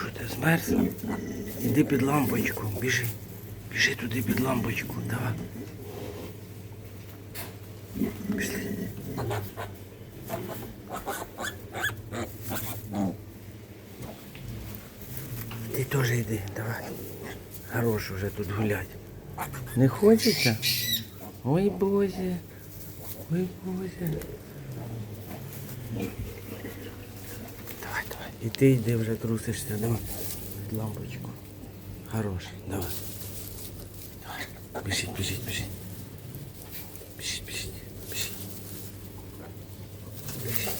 що ти змерз? Іди під лампочку, біжи. Біжи туди під лампочку, давай. Пішли. Ти теж йди, давай. Хорош вже тут гулять. Не хочеться? Ой Боже. Ой Боже. І ти йди вже трусишся, давай. Під лампочку. Хорош, давай. Давай. Біжіть, біжіть, біжіть. Біжіть, біжіть, біжіть. Біжіть.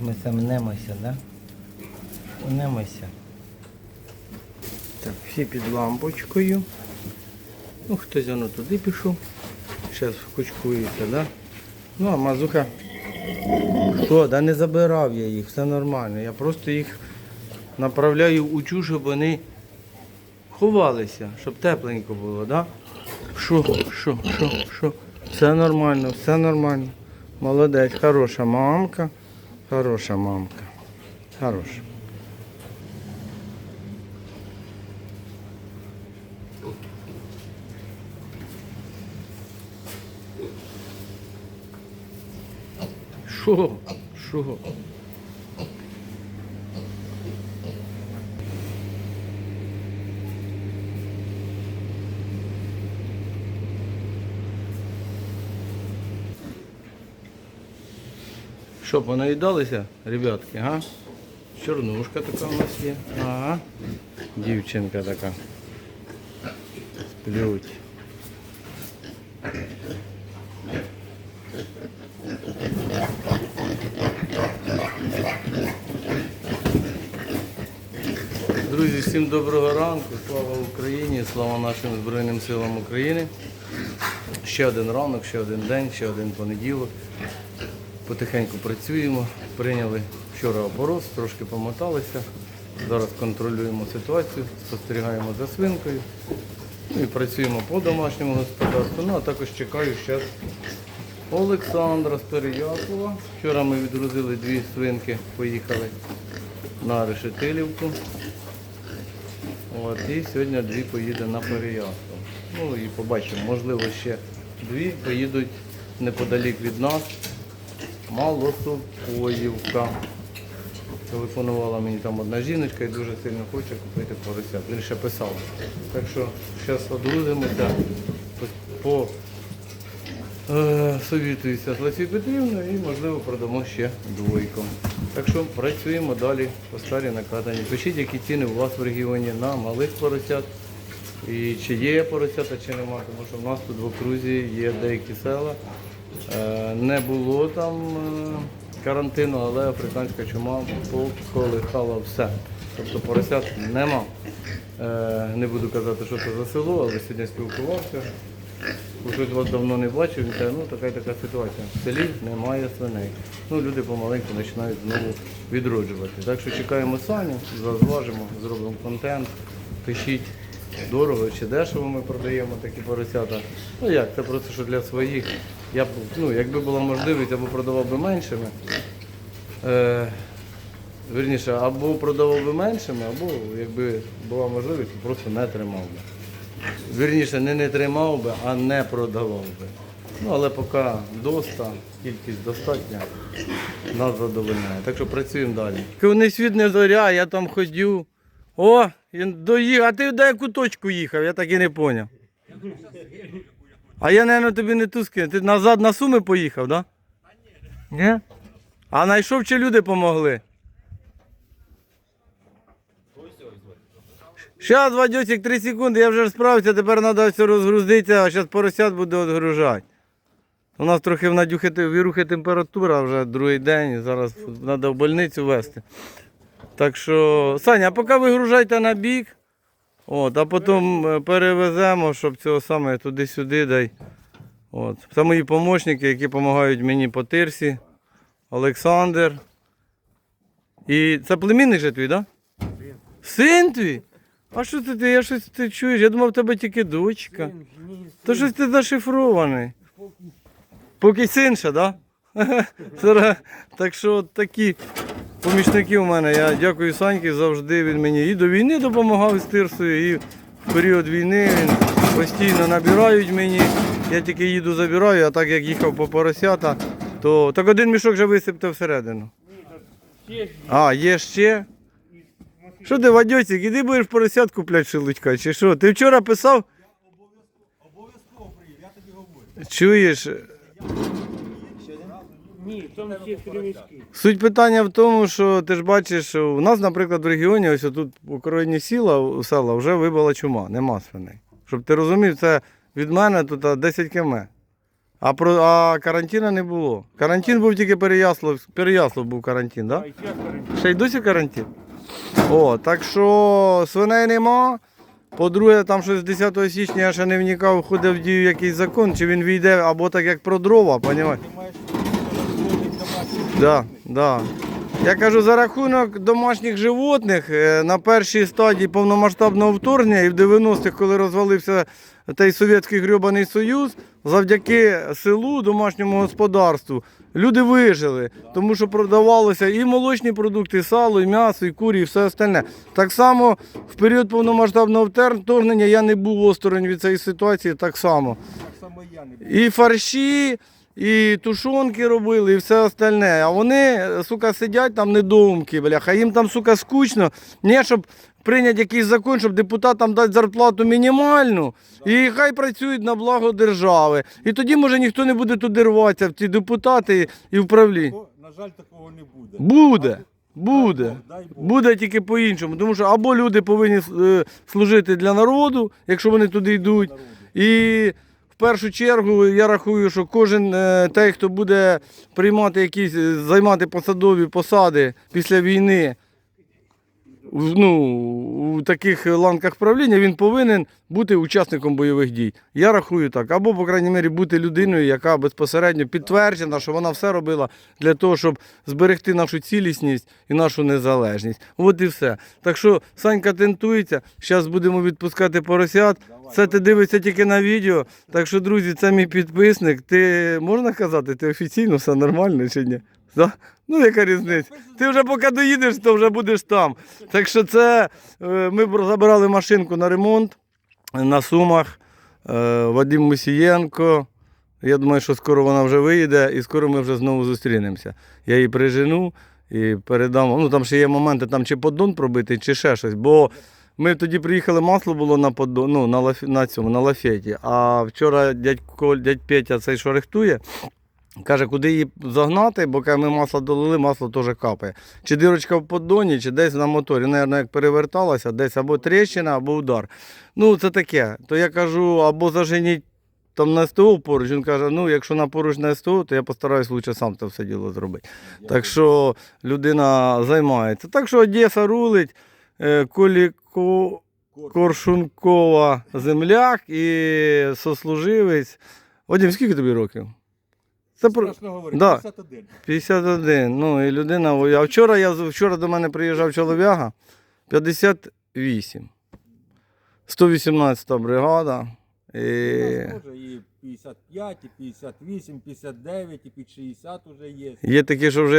Ми там мнемося, да? Мнемося. Так, всі під лампочкою. Ну, хтось воно туди пішов. Зараз кучкується, да? Ну, а мазуха. Що, да не забирав я їх, все нормально. Я просто їх направляю у чу, щоб вони ховалися, щоб тепленько було, да? Що, що, що, що? Все нормально, все нормально. Молодець, хороша мамка. Хороша мамка. Хороша. Що? Що? Що, понаїдалися, ребятки, га? Чорнушка така у нас є. Ага. Дівчинка така. Сплють. Друзі, всім доброго ранку. Слава Україні, слава нашим Збройним силам України. Ще один ранок, ще один день, ще один понеділок. Потихеньку працюємо. Прийняли вчора опорос, трошки помоталися. Зараз контролюємо ситуацію, спостерігаємо за свинкою. Ну і працюємо по домашньому господарству. Ну а також чекаю зараз Олександра з Вчора ми відгрузили дві свинки, поїхали на Решетилівку. От, і сьогодні дві поїде на Переяслав. Ну і побачимо, можливо, ще дві поїдуть неподалік від нас. Малосокоївка. Телефонувала мені там одна жіночка і дуже сильно хоче купити поросят. Він ще писав. Так що зараз одрузимося, по, совітуюся з Лесією Петрівною і можливо продамо ще двойку. Так що працюємо далі по старій накатані. Пишіть, які ціни у вас в регіоні на малих поросят. І чи є поросята, чи нема, тому що в нас тут в окрузі є деякі села. Е, Не було там е, карантину, але африканська чума поколихала все. Тобто поросят нема. Е, Не буду казати, що це за село, але сьогодні спілкувався. Щось давно не бачив, він каже, ну така і така ситуація. В селі немає свиней. Ну, люди помаленьку починають знову відроджувати. Так що чекаємо Саню, розважимо, зробимо контент, пишіть дорого чи дешево ми продаємо такі поросята. Ну як, це просто що для своїх. Я б, ну, якби була можливість, б продавав би меншими. Е, Вірніше, або продавав би меншими, або якби була можливість, то просто не тримав би. Вірніше, не не тримав би, а не продавав би. Ну, але поки доста, кількість достатня, нас задовольняє. Так що працюємо далі. Не світ не зоря, я там ходю. О, доїхав. А ти до яку точку їхав? Я так і не зрозумів. А я, мабуть, тобі не ту скину. Ти назад на суми поїхав, так? Да? Ні? А знайшов чи люди допомогли? Зараз, Вадьосик, 3 секунди, я вже справився, тепер треба все розгрузитися, а зараз поросят буду відгружати. У нас трохи в Надюхи вірухи температура вже другий день, зараз треба в больницю везти. Так що, Саня, поки вигружайте на бік, от, а потім е, перевеземо, щоб цього саме туди-сюди дай. От. Це мої помічники, які допомагають мені по тирсі. Олександр. І це племінник же твій, так? Да? Син твій? А що це ти? Я щось ти чуєш? Я думав, в тебе тільки дочка. То щось ти зашифрований. Поки син ще, так? Да? Так що такі помічники у мене. Я дякую Саньки, завжди він мені і до війни допомагав з тирсою, і в період війни він постійно набирають мені. Я тільки їду забираю, а так як їхав по поросята, то так один мішок вже висипте всередину. А, є ще? Що ти, Вадьосик, іди будеш поросят купляти шелудька, чи що? Ти вчора писав? Обов'язково приїду, я тобі говорю. Чуєш? ні, там ще три. Суть питання в тому, що ти ж бачиш, що у нас, наприклад, в регіоні, ось тут в Україні сіла, у села вже вибила чума, нема свиней. Щоб ти розумів, це від мене тут 10 км. А, про, а карантину не було. Карантин був тільки Переяслав, Переяслав був карантин, так? Да? Ще й досі карантин. О, так що свиней нема. По-друге, там щось з 10 січня я ще не вникав, ходив в дію якийсь закон, чи він війде або так як про дрова, понімаєш? Да, да. Я кажу, за рахунок домашніх животних е, на першій стадії повномасштабного вторгнення і в 90-х, коли розвалився той Совєтський грьобаний Союз, завдяки селу, домашньому господарству, люди вижили, тому що продавалося і молочні продукти, і сало, і м'ясо, і курі, і все остальне. Так само в період повномасштабного вторгнення я не був осторонь від цієї ситуації, так само. І фарші, і тушонки робили, і все остальне. А вони, сука, сидять там недоумки, бляха. Їм там, сука, скучно. Не, щоб прийняти якийсь закон, щоб депутатам дати зарплату мінімальну, і хай працюють на благо держави. І тоді, може, ніхто не буде туди рватися, в ті депутати і вправління. На жаль, такого не буде. Буде. Буде. Буде тільки по-іншому. Тому що або люди повинні е, служити для народу, якщо вони туди йдуть. І в першу чергу я рахую, що кожен е, той, хто буде приймати якісь, е, займати посадові посади після війни. Ну, у таких ланках правління він повинен бути учасником бойових дій. Я рахую так. Або, по крайній мірі, бути людиною, яка безпосередньо підтверджена, що вона все робила для того, щоб зберегти нашу цілісність і нашу незалежність. От і все. Так що Санька тентується, зараз будемо відпускати поросят. Це ти дивишся тільки на відео. Так що, друзі, це мій підписник. Ти можна казати, ти офіційно все нормально чи ні? Да? Ну, яка різниця? Ти вже поки доїдеш, то вже будеш там. Так що це е, ми забирали машинку на ремонт на Сумах. Е, Вадим Мусієнко. Я думаю, що скоро вона вже виїде і скоро ми вже знову зустрінемося. Я її прижену і передам. Ну там ще є моменти, там чи поддон пробитий, чи ще щось. Бо ми тоді приїхали, масло було на поддон, ну, на, лаф... на цьому, на лафеті. А вчора дядь, Коль, дядь Петя цей що рихтує. Каже, куди її загнати, бо ми масло долили, масло теж капає. Чи дирочка в поддоні, чи десь на моторі. Наверно, як переверталася, десь або тріщина, або удар. Ну, це таке. То я кажу, або заженіть там на СТО поруч. Він каже, ну, якщо на поруч на СТО, то я постараюсь лучше сам це все діло зробити. Так що людина займається. Так що Одеса рулить, е, Коліко... Коршункова земляк і сослуживець. Вадим, скільки тобі років? Це про... Страшно говорити, Да. 51. 51. Ну і людина. ой, А вчора я вчора до мене приїжджав чолов'яга 58. 118 бригада. І... У нас і 55, і 58, 59, і під 60 вже є. Є такі, що вже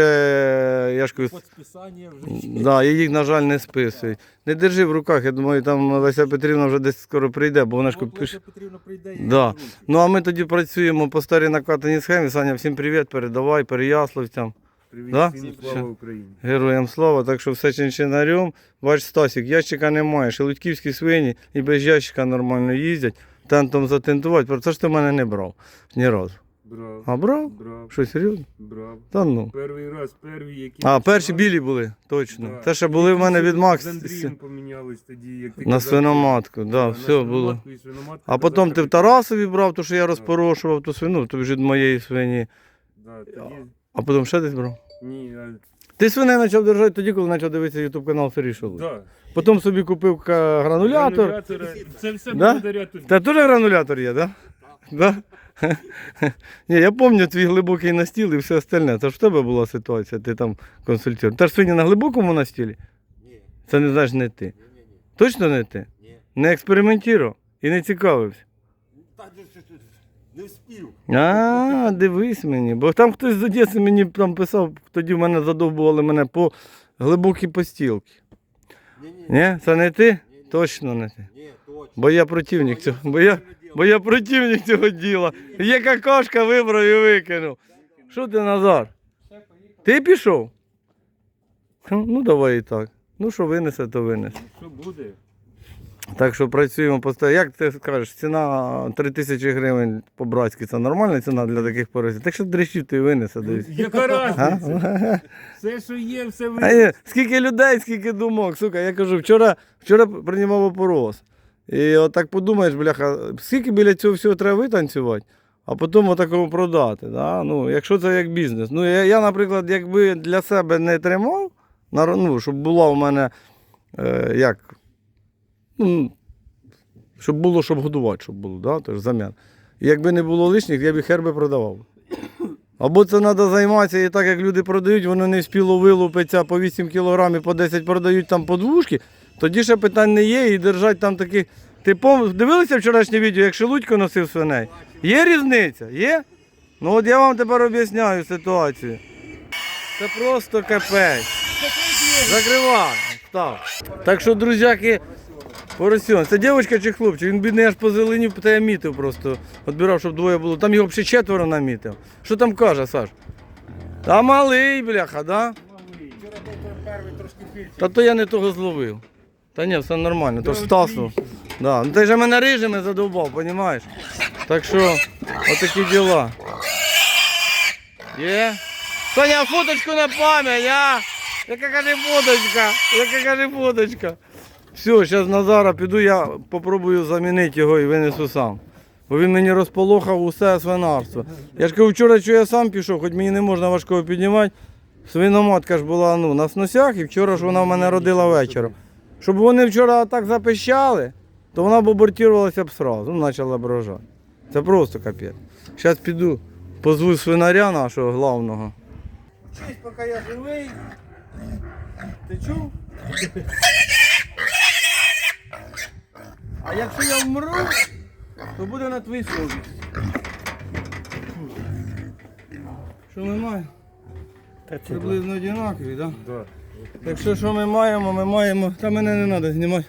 я ж кажу, списання вже є. да, і їх, на жаль, не списують. Не держи в руках, я думаю, там Леся Петрівна вже десь скоро прийде, бо вона ж От пише. Леся Петрівна прийде, Да. Ну а ми тоді працюємо по старій накатаній схемі. Саня, всім привіт, передавай, переяславцям. Привіт, Да? всім слава Україні. Героям слава, так що все чинчинарем. Бач, Стасік, ящика немає. Шелудьківські свині і без ящика нормально їздять. Тентом затентувати. Про це ж ти в мене не брав ні разу. Брав, А брав? брав, Що серйозно? брав. Та ну. Перший раз, перві, які. А, перші білі були, точно. да. Те, що були в мене від Макс З Андрієм помінялись тоді, як ти на казав, свиноматку. Да, на все було. свиноматку і свиноматку А потім ти в Тарасові брав, то що я розпорошував ту свину, то вже від моєї свині. Да, тоді, А потім ще десь брав. ні, а, Ти свиней почав держати тоді, коли почав дивитися ютуб канал Ферішоу. да. Потім собі купив ка- гранулятор. Це все Да? благодаря тобі. Та теж гранулятор є, так? Да? Да? Ні, я пам'ятаю твій глибокий настіл і все остальне. Це ж в тебе була ситуація, ти там консультуєш. Та ж свині на глибокому настілі? Ні, Це не знаєш не ти. ні, ні. Точно не ти? Ні. Не експериментував і не цікавився. Так же ж не вспів. А, дивись мені. Бо там хтось з Одеси мені там писав, тоді в мене задовбували мене по глибокі постілки. Ні? Це не ти? Точно не ти. Ні, точно. Бо я противник цього. Бо я, бо я противник цього діла. Є какашка вибрав і викинув. Що ти, Назар? Ти пішов? Ну, давай і так. Ну, що винесе, то винесе. Що буде? Так що працюємо постійно. Як ти скажеш, ціна 3 тисячі гривень по-братськи, це нормальна ціна для таких поросів? Так що дрищів ти винесе десь. Яка разниця? Все, що є, все А ви. є, скільки людей, скільки думок. Сука, я кажу, вчора, вчора приймав опорос. І отак подумаєш, бляха, скільки біля цього всього треба витанцювати, а потім отакому продати. Да? Ну, якщо це як бізнес. Ну, я, я, наприклад, якби для себе не тримав, ну, щоб була у мене е, як. Ну, щоб було, щоб годувати, щоб було, да? Тож замін. І якби не було лишніх, я б їх херби продавав. Або це треба займатися і так, як люди продають, воно не спіло вилупиться по 8 кг, по 10 продають там по двушки, тоді ще питань не є і держать там таких. Ти пом... дивилися вчорашнє відео, як Шелудько носив свиней? Є різниця? Є? Ну от я вам тепер об'ясняю ситуацію. Це просто капець. Закривай. Став. Так що, друзяки, поросьон. Це дівчинка чи хлопчик? Він бідний аж позеленів, та я мітив просто. Отбирав, щоб двоє було. Там його ще четверо намітив. Що там каже, Саш? Та малий, бляха, да? Вчора був перший трошки більше. Та то я не того зловив. Та ні, все нормально, то ж Стасу. Да. Ну ти ж мене рижими задовбав, розумієш? Так що, отакі діла. Є? Соня, фоточку на пам'ять, а? Яка каже фоточка? Яка каже фоточка? Все, зараз Назара піду, я попробую замінити його і винесу сам. Бо він мені розполохав усе свинарство. Я ж кажу, вчора, що я сам пішов, хоч мені не можна важкого піднімати. Свиноматка ж була ну, на сносях, і вчора ж вона в мене родила вечором. Щоб вони вчора так запищали, то вона б абортувалася б сразу, ну, почала б рожати. Це просто капець. Зараз піду, позву свинаря нашого главного. Чись, поки я живий. Ти чув? А якщо я вмру, то буде на твій совість. Що ми маємо? Приблизно однакові, так? Да? Да. Так що, що ми маємо? Ми маємо. Та мене не треба знімати.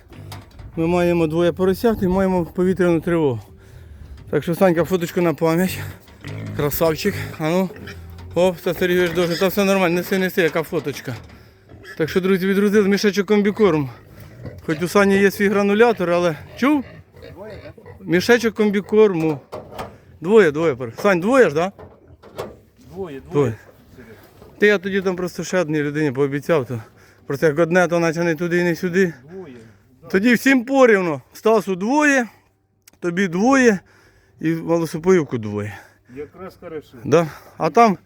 Ми маємо двоє поросят і маємо повітряну тривогу. Так що Санька, фоточку на пам'ять. Красавчик. А ну. Оп, це Сергій дуже. Та все нормально, неси, неси, яка фоточка. Так що, друзі, відрузили мішечок комбікорму. Хоч у Сані є свій гранулятор, але чув? Мішечок комбікорму. Двоє, двоє. Сань, двоє ж, так? Да? Двоє, Двоє. двоє. Ти я тоді там просто ще одній людині пообіцяв, то просто як одне, то наче не туди і не сюди. Двоє. Тоді всім порівну. Стасу двоє, тобі двоє і Волосопоївку двоє. Якраз хорошо. Да? А там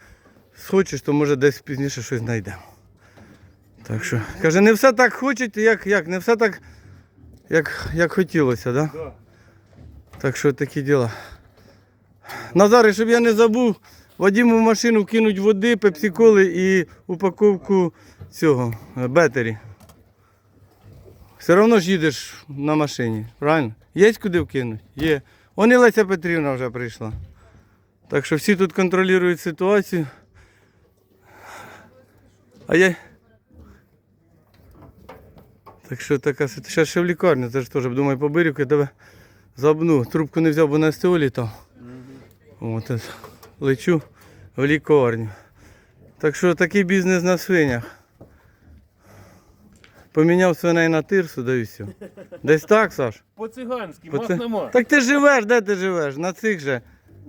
схочеш, то може десь пізніше щось знайдемо. Так що, каже, не все так хочуть, як, як не все так, як, як хотілося, да? Да. Так що такі діла. Назаре, щоб я не забув, Вадиму в машину кинуть води, пепсиколи і упаковку цього е, бетері. Все одно ж їдеш на машині, правильно? Є куди вкинути? Є. Он і Леся Петрівна вже прийшла. Так що всі тут контролюють ситуацію. А я. Так що така ситуація. Ще в лікарню, це ж теж думаю, по я тебе забну. Трубку не взяв, бо на СТО літав. От, от, лечу в лікарню. Так що такий бізнес на свинях. Поміняв свиней на тирсу, да і все. Десь так, Саш? По-циганськи, По мах це- нема. Так ти живеш, де ти живеш? На цих же,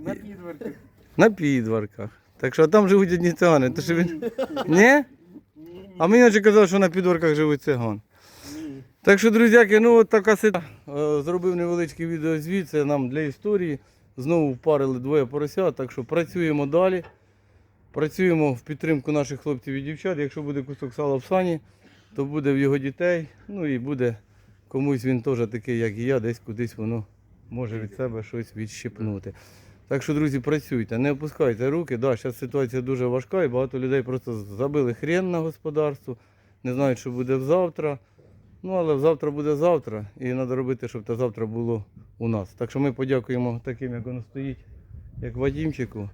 На підверті. на підварках. Так що там живуть одні цигани. Що він... Ні? А мені наче казали, що на підварках живуть цигани. Так що, друзяки, ну от така ситуація. Е, Зробив невеличкий відеозвіт, це нам для історії. Знову впарили двоє поросят, так що працюємо далі. Працюємо в підтримку наших хлопців і дівчат. Якщо буде кусок сала в сані, то буде в його дітей. Ну і буде комусь він теж такий, як і я, десь кудись воно може від себе щось відщипнути. Так що, друзі, працюйте, не опускайте руки. Да, зараз ситуація дуже важка і багато людей просто забили хрен на господарство, не знають, що буде завтра. Ну, але завтра буде завтра, і треба робити, щоб те завтра було у нас. Так що ми подякуємо таким, як воно стоїть, як Вадімчику,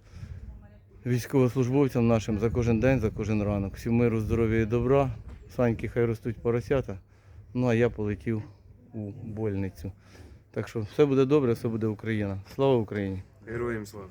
військовослужбовцям нашим за кожен день, за кожен ранок. Всім миру, здоров'я і добра. Саньки хай ростуть поросята. Ну а я полетів у больницю. Так що все буде добре, все буде Україна. Слава Україні! Героям слава.